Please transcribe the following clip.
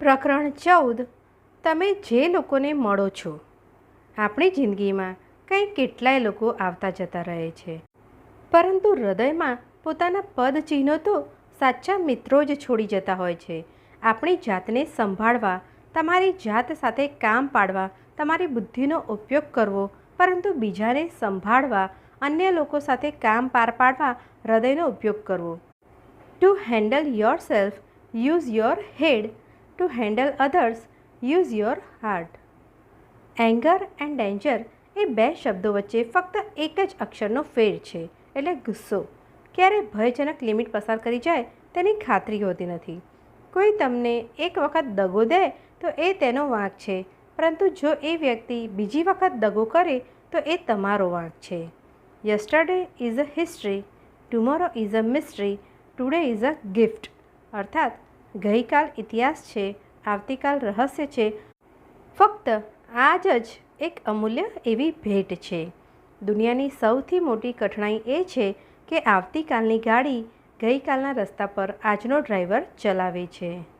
પ્રકરણ ચૌદ, તમે જે લોકોને મળો છો, આપણી જિંદગીમાં કંઈ કેટલાય લોકો આવતા જતા રહે છે. પરંતુ હૃદયમાં પોતાના પદ ચિહ્નો તો સાચા મિત્રો જ છોડી જતા હોય છે. આપણી જાતને સંભાળવા, તમારી જાત સાથે કામ પાડવા, તમારી બુદ્ધિનો ઉપયોગ કરવો, પરંતુ બીજાને સંભાળવા, અન્ય લોકો સાથે કામ પાર પાડવા હૃદયનો ઉપયોગ કરવો. To handle yourself use your head to handle others use your heart anger and danger એ બે શબ્દો વચ્ચે ફક્ત એક જ અક્ષરનો ફેર છે, એટલે ગુસ્સો. ક્યારે ભયજનક લિમિટ પસાર કરી જાય તેની ખાતરી હોતી નથી. કોઈ તમને એક વખત દગો દે તો એ તેનો વાંક છે, પરંતુ જો એ વ્યક્તિ બીજી વખત દગો કરે તો એ તમારો વાંક છે. Yesterday is a history tomorrow is a mystery today is a gift અર્થાત ગઈકાલ ઇતિહાસ છે, આવતીકાલ રહસ્ય છે. ફક્ત આજ જ એક અમૂલ્ય એવી ભેટ છે. દુનિયાની સૌથી મોટી કઠણાઈ એ છે કે આવતીકાલની ગાડી ગઈકાલના રસ્તા પર આજનો ડ્રાઈવર ચલાવે છે.